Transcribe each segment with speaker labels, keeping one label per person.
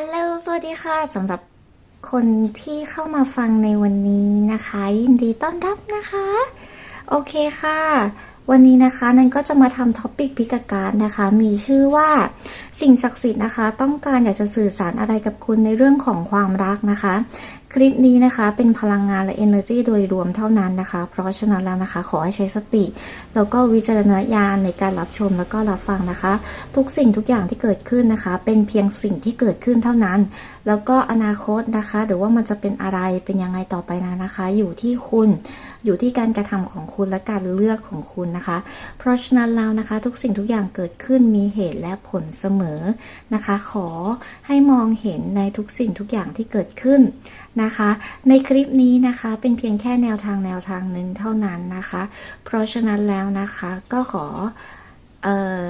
Speaker 1: ลโหล สวัสดีค่ะสำหรับคนที่เข้ามาฟังในวันนี้นะคะ ยินดีต้อนรับนะคะ โอเคค่ะ วันนี้นะคะนันก็จะมาทำท็อปิกพิกการนะคะ มีชื่อว่าสิ่งศักดิ์สิทธิ์นะคะ ต้องการอยากจะสื่อสารอะไรกับคุณในเรื่องของความรักนะคะ คลิปนี้นะคะเป็นพลังงานและ energy โดยรวมเท่านั้นนะคะ เพราะฉะนั้นแล้วนะคะ ขอให้ใช้สติ แล้วก็วิจารณญาณในการรับชมแล้วก็รับฟังนะคะ ทุกสิ่งทุกอย่างที่เกิดขึ้นนะคะ เป็นเพียงสิ่งที่เกิดขึ้นเท่านั้นแล้วก็อนาคตนะคะ หรือว่ามันจะเป็นอะไรเป็นยังไงต่อไปนะนะคะ อยู่ที่คุณอยู่ที่การกระทำของคุณและการเลือกของคุณนะคะ เพราะฉะนั้นแล้วนะคะ ทุกสิ่งทุกอย่างเกิดขึ้นมีเหตุและผลเสมอนะคะ ขอให้มองเห็นในทุกสิ่งทุกอย่างที่เกิดขึ้นนะคะ ในคลิปนี้นะคะเป็นเพียงแค่แนวทางแนวทางหนึ่งเท่านั้นนะคะ เพราะฉะนั้นแล้วนะคะก็ขอเอ่อ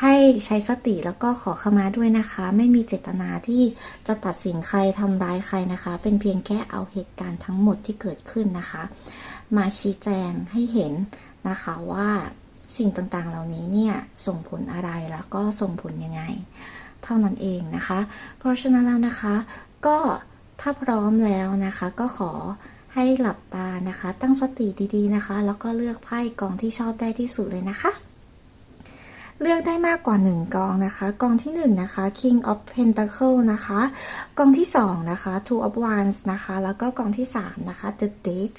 Speaker 1: ให้ใช้สติแล้วก็ขอขมาด้วยนะคะ ไม่มีเจตนาที่จะตัดสินใครทำร้ายใครนะคะ เป็นเพียงแค่เอาเหตุการณ์ทั้งหมดที่เกิดขึ้นนะคะ มาชี้แจงให้เห็นนะคะว่าสิ่งต่างๆ เหล่านี้เนี่ยส่งผลอะไรแล้วก็ส่งผลยังไง เท่านั้นเองนะคะ เพราะฉะนั้นแล้วนะคะก็ถ้าพร้อมแล้วนะคะก็ขอให้หลับตานะคะ ตั้งสติดีๆนะคะ แล้วก็เลือกไพ่กองที่ชอบได้ที่สุดเลยนะคะ เลือกได้มากกว่า 1 กองนะคะ กองที่ 1 นะคะ King of Pentacle นะคะ กองที่ 2 นะคะ Two of Wands นะคะ แล้วก็กองที่ 3 นะคะ The Date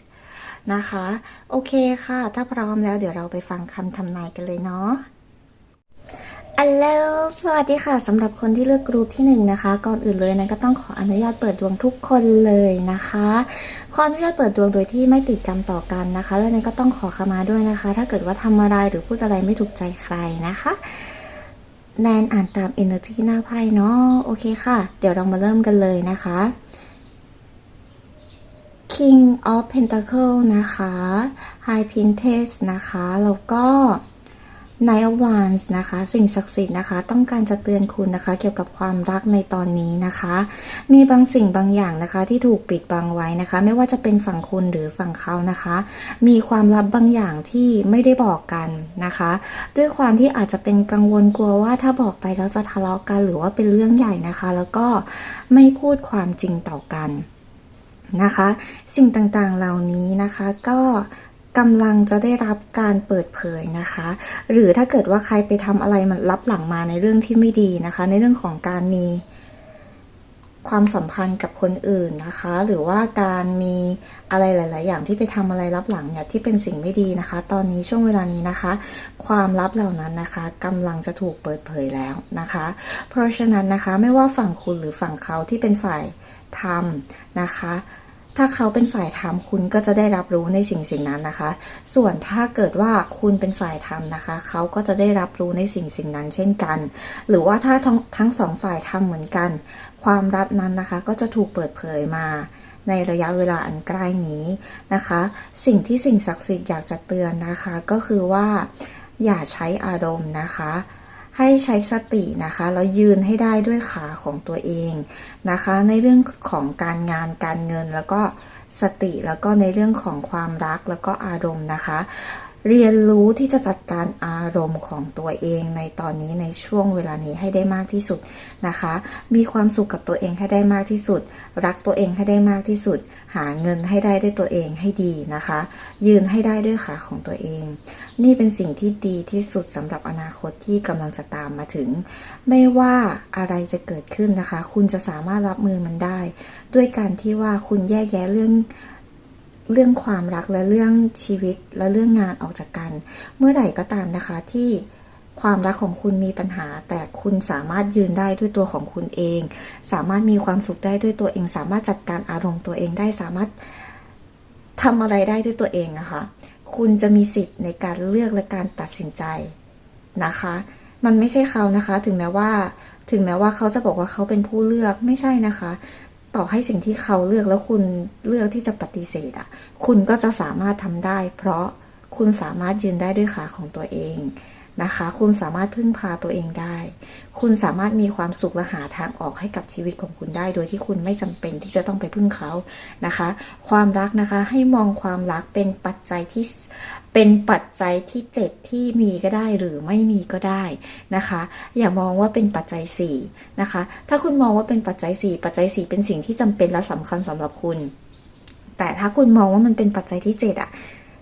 Speaker 1: นะคะ โอเคค่ะ ถ้าพร้อมแล้วเดี๋ยวเราไปฟังคำทำนายกันเลยเนาะ อัลโหลสวัสดีค่ะสำหรับคนที่เลือกกรุ๊ปที่หนึ่งนะคะ ก่อนอื่นเลยนะก็ต้องขออนุญาตเปิดดวงทุกคนเลยนะคะ ขออนุญาตเปิดดวงโดยที่ไม่ติดกรรมต่อกันนะคะ และนั้นก็ต้องขอขมาด้วยนะคะ ถ้าเกิดว่าทำอะไรหรือพูดอะไรไม่ถูกใจใครนะคะแนนอ่านตาม energy หน้าไพ่เนาะโอเคค่ะ เดี๋ยวเรามาเริ่มกันเลยนะคะ King of Pentacle นะคะ High Princess นะคะ แล้วก็ Knight of Wands นะคะ สิ่งศักดิ์สิทธิ์นะคะ ต้องการจะเตือนคุณนะคะ เกี่ยวกับความรักในตอนนี้นะคะ มีบางสิ่งบางอย่างนะคะ ที่ถูกปิดบังไว้นะคะ ไม่ว่าจะเป็นฝั่งคุณหรือฝั่งเขานะคะ มีความลับบางอย่างที่ไม่ได้บอกกันนะคะ ด้วยความที่อาจจะเป็นกังวลกลัวว่าถ้าบอกไปแล้วจะทะเลาะกันหรือว่าเป็นเรื่องใหญ่นะคะ แล้วก็ไม่พูดความจริงต่อกันนะคะ สิ่งต่างๆเหล่านี้นะคะก็ กำลังจะได้รับการเปิดเผยนะคะ หรือถ้าเกิดว่าใครไปทำอะไรมันรับหลังมาในเรื่องที่ไม่ดีนะคะ ในเรื่องของการมีความสัมพันธ์กับคนอื่นนะคะ หรือว่าการมีอะไรหลาย ๆ อย่างที่ไปทำอะไรรับหลังเนี่ยที่เป็นสิ่งไม่ดีนะคะ ตอนนี้ช่วงเวลานี้นะคะ ความลับเหล่านั้นนะคะกำลังจะถูกเปิดเผยแล้วนะคะ เพราะฉะนั้นนะคะไม่ว่าฝั่งคุณหรือฝั่งเขาที่เป็นฝ่ายทำนะคะ ถ้าเขาเป็นฝ่ายทำคุณก็จะได้รับรู้ในสิ่งสิ่งนั้นนะคะ ส่วนถ้าเกิดว่าคุณเป็นฝ่ายทำนะคะ เขาก็จะได้รับรู้ในสิ่งสิ่งนั้นเช่นกัน หรือว่าถ้าทั้งทั้งสองฝ่ายทำเหมือนกัน ความลับนั้นนะคะก็จะถูกเปิดเผยมาในระยะเวลาอันใกล้นี้นะคะ สิ่งที่สิ่งศักดิ์สิทธิ์อยากจะเตือนนะคะ ก็คือว่าอย่าใช้อารมณ์นะคะ ให้ใช้สตินะคะแล้วยืนให้ได้ด้วยขาของตัวเองนะคะ ในเรื่องของการงานการเงินแล้วก็สติแล้วก็ในเรื่องของความรักแล้วก็อารมณ์นะคะ เรียนรู้ที่จะจัดการอารมณ์ของตัวเองในตอนนี้ในช่วงเวลานี้ให้ได้มากที่สุดนะคะ มีความสุขกับตัวเองให้ได้มากที่สุด รักตัวเองให้ได้มากที่สุด หาเงินให้ได้ด้วยตัวเองให้ดีนะคะ ยืนให้ได้ด้วยขาของตัวเอง นี่เป็นสิ่งที่ดีที่สุดสำหรับอนาคตที่กำลังจะตามมาถึง ไม่ว่าอะไรจะเกิดขึ้นนะคะ คุณจะสามารถรับมือมันได้ ด้วยการที่ว่าคุณแยกแยะเรื่อง เรื่องความรักและเรื่องชีวิตและเรื่องงานออกจากกัน เมื่อไหร่ก็ตามนะคะที่ความรักของคุณมีปัญหา แต่คุณสามารถยืนได้ด้วยตัวของคุณเอง สามารถมีความสุขได้ด้วยตัวเอง สามารถจัดการอารมณ์ตัวเองได้สามารถทำอะไรได้ด้วยตัวเองนะคะ คุณจะมีสิทธิ์ในการเลือกและการตัดสินใจนะคะ มันไม่ใช่เขานะคะ ถึงแม้ว่า ถึงแม้ว่าเขาจะบอกว่าเขาเป็นผู้เลือกไม่ใช่นะคะ ต่อให้สิ่งที่เขาเลือกแล้วคุณเลือกที่จะปฏิเสธอะ คุณก็จะสามารถทำได้ เพราะคุณสามารถยืนได้ด้วยขาของตัวเอง นะคะ คุณสามารถพึ่งพาตัวเองได้ คุณสามารถมีความสุขและหาทางออกให้กับชีวิตของคุณได้ โดยที่คุณไม่จำเป็นที่จะต้องไปพึ่งเขานะคะ ความรักนะคะให้มองความรักเป็นปัจจัยที่เป็นปัจจัยที่ 7 ที่มีก็ได้หรือไม่มีก็ได้นะคะ อย่ามองว่าเป็นปัจจัย4นะคะ ถ้าคุณมองว่าเป็นปัจจัย 4 ปัจจัย 4 เป็นสิ่งที่จำเป็นและสำคัญสำหรับคุณแต่ถ้าคุณมองว่ามันเป็นปัจจัยที่ 7อะ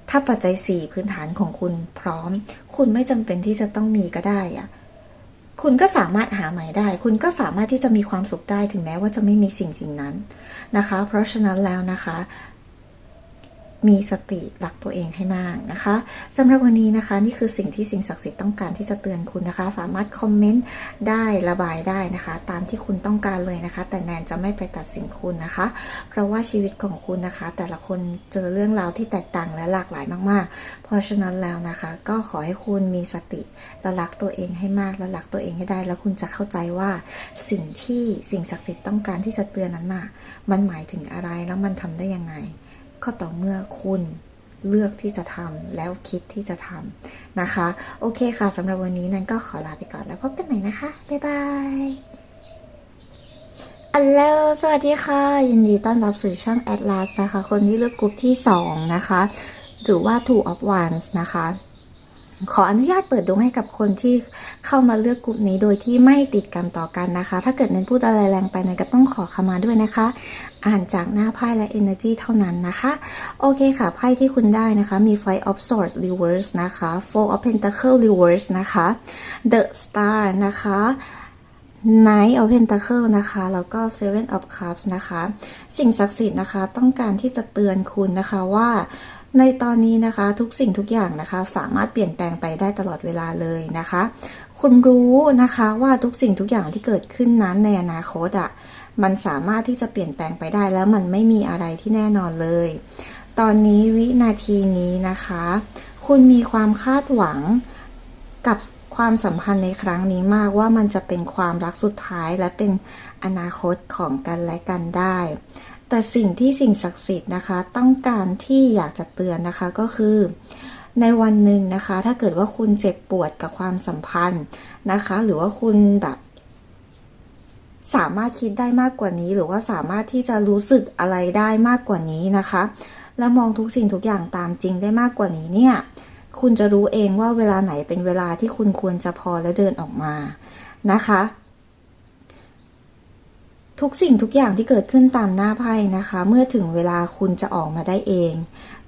Speaker 1: ถ้าปัจจัย 4 พื้นฐานของคุณพร้อม คุณไม่จำเป็นที่จะต้องมีก็ได้อะคุณก็สามารถหาใหม่ได้ คุณก็สามารถที่จะมีความสุขได้ถึงแม้ว่าจะไม่มีสิ่งสิ่งนั้นนะคะ เพราะฉะนั้นแล้วนะคะ มีสติรักตัวเองให้มากนะคะสำหรับวันนี้นะคะ นี่คือสิ่งที่สิ่งศักดิ์สิทธิ์ต้องการที่จะเตือนคุณนะคะ สามารถคอมเมนต์ได้ระบายได้นะคะ ตามที่คุณต้องการเลยนะคะ แต่แนนจะไม่ไปตัดสินคุณนะคะ เพราะว่าชีวิตของคุณนะคะ แต่ละคนเจอเรื่องราวที่แตกต่างและหลากหลายมากๆ เพราะฉะนั้นแล้วนะคะ ก็ขอให้คุณมีสติและรักตัวเองให้มากและรักตัวเองให้ได้ แล้วคุณจะเข้าใจว่าสิ่งที่สิ่งศักดิ์สิทธิ์ต้องการที่จะเตือนนั้นน่ะมันหมายถึงอะไรแล้วมันทำได้ยังไง ก็ต่อเมื่อคุณเลือกที่จะทำแล้วคิดที่จะทำนะคะ โอเคค่ะสำหรับวันนี้นั้นก็ขอลาไปก่อนแล้วพบกันใหม่นะคะ บ๊ายบายอัลโหลสวัสดีค่ะ ยินดีต้อนรับสู่ช่อง Atlas นะคะ คนที่เลือกกลุ่มที่ 2 นะคะ หรือว่า Two of Ones นะคะ ขออนุญาตเปิดดวงให้กับคนที่เข้ามาเลือกกลุ่มนี้โดยที่ไม่ติดกรรมต่อกันนะคะ ถ้าเกิดเน้นพูดอะไรแรงไปเนก็ต้องขอขมาด้วยนะคะ อ่านจากหน้าไพ่และ energy เท่านั้นนะคะ โอเคค่ะ ไพ่ที่คุณได้นะคะ มี Five of Swords Reverse นะคะ Four of Pentacle Reverse นะคะ The Star นะคะ Knight of Pentacle นะคะ แล้วก็ Seven of Cups นะคะ สิ่งศักดิ์สิทธิ์นะคะ ต้องการที่จะเตือนคุณนะคะว่า ในตอนนี้นะคะทุกสิ่งทุกอย่างนะคะ สามารถเปลี่ยนแปลงไปได้ตลอดเวลาเลยนะคะ คุณรู้นะคะว่าทุกสิ่งทุกอย่างที่เกิดขึ้นนั้นในอนาคตอะ่ะมันสามารถที่จะเปลี่ยนแปลงไปได้แล้วมันไม่มีอะไรที่แน่นอนเลย ตอนนี้วินาทีนี้นะคะ คุณมีความคาดหวังกับความสัมพันธ์ในครั้งนี้มากว่ามันจะเป็นความรักสุดท้ายและเป็นอนาคตของกันและกันได้ แต่สิ่งที่สิ่งศักดิ์สิทธิ์นะคะ ต้องการที่อยากจะเตือนนะคะก็คือ ในวันหนึ่งนะคะ ถ้าเกิดว่าคุณเจ็บปวดกับความสัมพันธ์นะคะ หรือว่าคุณแบบสามารถคิดได้มากกว่านี้ หรือว่าสามารถที่จะรู้สึกอะไรได้มากกว่านี้นะคะ และมองทุกสิ่งทุกอย่างตามจริงได้มากกว่านี้เนี่ยคุณจะรู้เองว่าเวลาไหนเป็นเวลาที่คุณควรจะพอแล้วเดินออกมานะคะ ทุกสิ่งทุกอย่างที่เกิดขึ้นตามหน้าไพ่นะคะ เมื่อถึงเวลาคุณจะออกมาได้เอง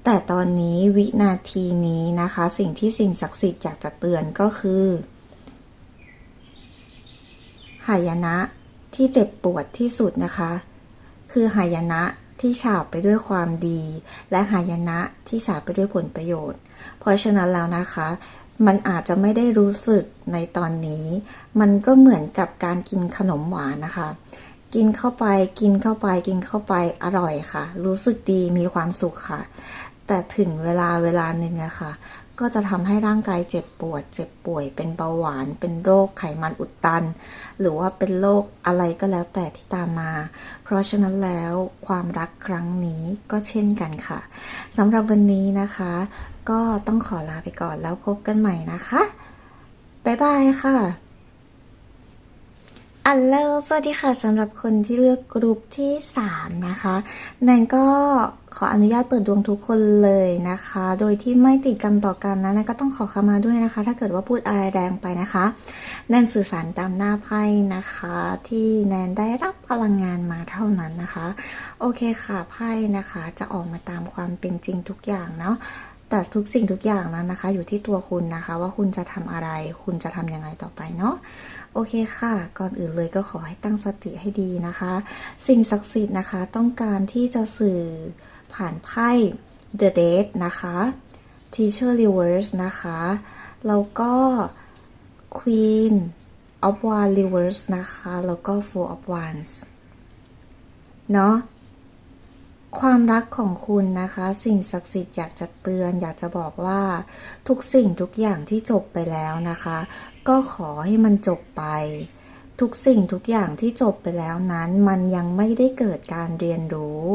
Speaker 1: แต่ตอนนี้วินาทีนี้นะคะ สิ่งที่สิ่งศักดิ์สิทธิ์อยากจะเตือนก็คือหายนะที่เจ็บปวดที่สุดนะคะ คือหายนะที่ฉาบไปด้วยความดี และหายนะที่ฉาบไปด้วยผลประโยชน์ เพราะฉะนั้นแล้วนะคะ มันอาจจะไม่ได้รู้สึกในตอนนี้ มันก็เหมือนกับการกินขนมหวานนะคะ กินเข้าไป กินเข้าไป กินเข้าไปอร่อยค่ะ รู้สึกดีมีความสุขค่ะ แต่ถึงเวลาเวลาหนึ่งอะค่ะ ก็จะทำให้ร่างกายเจ็บปวด เจ็บป่วย เป็นเบาหวาน เป็นโรคไขมันอุดตัน หรือว่าเป็นโรคอะไรก็แล้วแต่ที่ตามมา เพราะฉะนั้นแล้วความรักครั้งนี้ก็เช่นกันค่ะสำหรับวันนี้นะคะ ก็ต้องขอลาไปก่อนแล้วพบกันใหม่นะคะบ๊ายบายค่ะ อัลโลสวัสดีค่ะสำหรับคนที่เลือกกลุ่มที่ 3 นะคะ แนนก็ขออนุญาตเปิดดวงทุกคนเลยนะคะ โดยที่ไม่ติดกรรมต่อกันนะแนนก็ต้องขอขมาด้วยนะคะ ถ้าเกิดว่าพูดอะไรแรงไปนะคะ แนนสื่อสารตามหน้าไพ่นะคะ ที่แนนได้รับพลังงานมาเท่านั้นนะคะ โอเคค่ะไพ่นะคะจะออกมาตามความเป็นจริงทุกอย่างเนาะแต่ทุกสิ่งทุกอย่างนั้นนะคะ อยู่ที่ตัวคุณนะคะ ว่าคุณจะทำอะไร คุณจะทำยังไงต่อไปเนาะ โอเคค่ะ ก่อนอื่นเลยก็ขอให้ตั้งสติให้ดีนะคะ สิ่งศักดิ์สิทธิ์นะคะ ต้องการที่จะสื่อผ่านไพ่ The Dead นะคะ Teacher Reverse นะคะ แล้วก็ Queen of Wands Reverse นะคะ แล้วก็ Four of Wands เนาะความรักของคุณนะคะ สิ่งศักดิ์สิทธิ์อยากจะเตือน อยากจะบอกว่าทุกสิ่งทุกอย่างที่จบไปแล้วนะคะ ก็ขอให้มันจบไป ทุกสิ่งทุกอย่างที่จบไปแล้วนั้น มันยังไม่ได้เกิดการเรียนรู้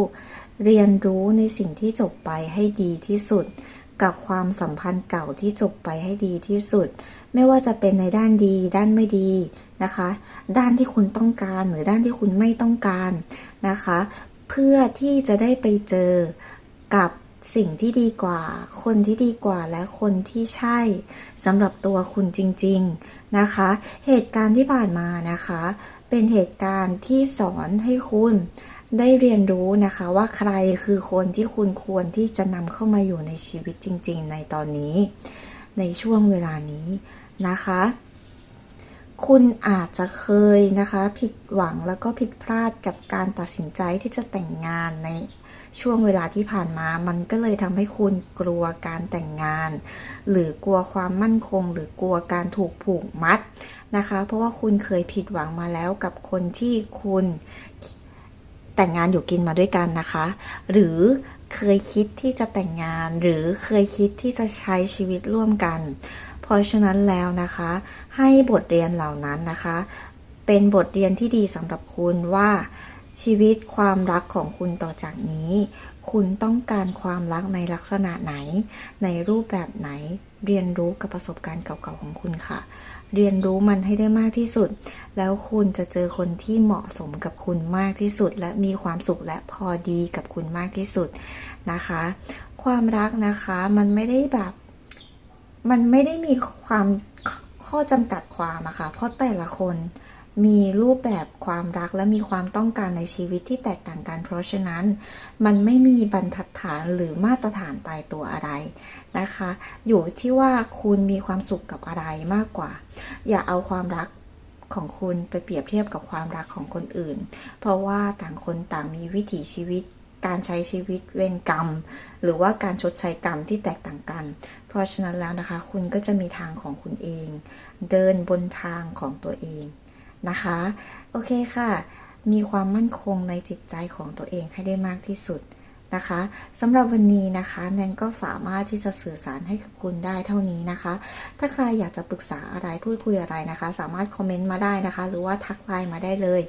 Speaker 1: เรียนรู้ในสิ่งที่จบไปให้ดีที่สุด กับความสัมพันธ์เก่าที่จบไปให้ดีที่สุด ไม่ว่าจะเป็นในด้านดีด้านไม่ดีนะคะ ด้านที่คุณต้องการหรือด้านที่คุณไม่ต้องการนะคะ เพื่อที่จะได้ไปเจอกับ สิ่งที่ดีกว่า คนที่ดีกว่าและคนที่ใช่สำหรับตัวคุณจริง ๆนะคะ เหตุการณ์ที่ผ่านมานะคะ เป็นเหตุการณ์ที่สอนให้คุณได้เรียนรู้นะคะว่าใครคือคนที่คุณควรที่จะนำเข้ามาอยู่ในชีวิตจริง ๆ ในตอนนี้ ในช่วงเวลานี้นะคะ คุณอาจจะเคยนะคะ ผิดหวังแล้วก็ผิดพลาดกับการตัดสินใจที่จะแต่งงานในช่วงเวลาที่ผ่านมา มันก็เลยทำให้คุณกลัวการแต่งงาน หรือกลัวความมั่นคง หรือกลัวการถูกผูกมัดนะคะ เพราะว่าคุณเคยผิดหวังมาแล้วกับคนที่คุณแต่งงานอยู่กินมาด้วยกันนะคะ หรือเคยคิดที่จะแต่งงาน หรือเคยคิดที่จะใช้ชีวิตร่วมกัน เพราะฉะนั้นแล้วนะคะ ให้บทเรียนเหล่านั้นนะคะ เป็นบทเรียนที่ดีสำหรับคุณว่าชีวิตความรักของคุณต่อจากนี้ คุณต้องการความรักในลักษณะไหน ในรูปแบบไหน เรียนรู้กับประสบการณ์เก่าๆของคุณค่ะ เรียนรู้มันให้ได้มากที่สุด แล้วคุณจะเจอคนที่เหมาะสมกับคุณมากที่สุด และมีความสุขและพอดีกับคุณมากที่สุดนะคะ ความรักนะคะมันไม่ได้แบบ มันไม่ได้มีความข้อจำกัดความอะค่ะ เพราะแต่ละคนมีรูปแบบความรักและมีความต้องการในชีวิตที่แตกต่างกัน เพราะฉะนั้นมันไม่มีบรรทัดฐานหรือมาตรฐานตายตัวอะไรนะคะ อยู่ที่ว่าคุณมีความสุขกับอะไรมากกว่า อย่าเอาความรักของคุณไปเปรียบเทียบกับความรักของคนอื่น เพราะว่าต่างคนต่างมีวิถีชีวิต การใช้ชีวิตเวรกรรม หรือว่าการชดใช้กรรมที่แตกต่างกัน เพราะฉะนั้นแล้วนะคะ คุณก็จะมีทางของคุณเอง เดินบนทางของตัวเองนะคะ โอเคค่ะ มีความมั่นคงในจิตใจของตัวเองให้ได้มากที่สุด นะคะสำหรับวันนี้นะคะแนนก็สามารถที่จะสื่อสารให้กับคุณได้เท่านี้นะคะ ถ้าใครอยากจะปรึกษาอะไรพูดคุยอะไรนะคะ สามารถคอมเมนต์มาได้นะคะ หรือว่าทักไลน์มาได้เลย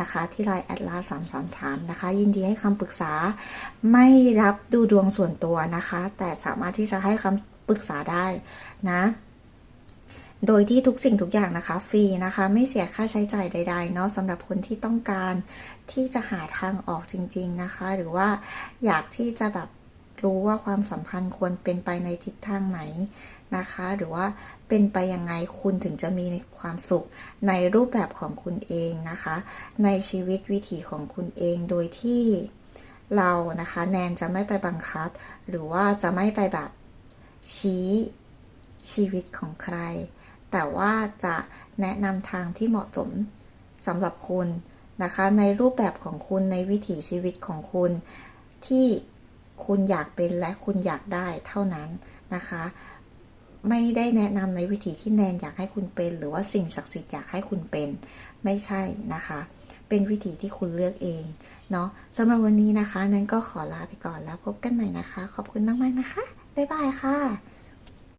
Speaker 1: นะคะ ที่ไลน์แอดลาสามสามสามนะคะ ยินดีให้คำปรึกษา ไม่รับดูดวงส่วนตัวนะคะ แต่สามารถที่จะให้คำปรึกษาได้นะ โดยที่ทุกสิ่งทุกอย่างนะคะฟรีนะคะ ไม่เสียค่าใช้จ่ายใดๆเนาะสำหรับคนที่ต้องการที่จะหาทางออกจริง ๆนะคะ หรือว่าอยากที่จะแบบรู้ว่าความสัมพันธ์ควรเป็นไปในทิศทางไหนนะคะ หรือว่าเป็นไปยังไงคุณถึงจะมีความสุขในรูปแบบของคุณเองนะคะ ในชีวิตวิถีของคุณเองโดยที่เรานะคะแนนจะไม่ไปบังคับ หรือว่าจะไม่ไปแบบชี้ชีวิตของใคร แต่ว่าจะแนะนำทางที่เหมาะสมสำหรับคุณนะคะ ในรูปแบบของคุณในวิถีชีวิตของคุณที่คุณอยากเป็นและคุณอยากได้เท่านั้นนะคะ ไม่ได้แนะนำในวิถีที่แนนอยากให้คุณเป็น หรือว่าสิ่งศักดิ์สิทธิ์อยากให้คุณเป็น ไม่ใช่นะคะ เป็นวิถีที่คุณเลือกเองเนาะสำหรับวันนี้นะคะแนนก็ขอลาไปก่อนแล้วพบกันใหม่นะคะ ขอบคุณมากๆนะคะบ๊ายบายค่ะ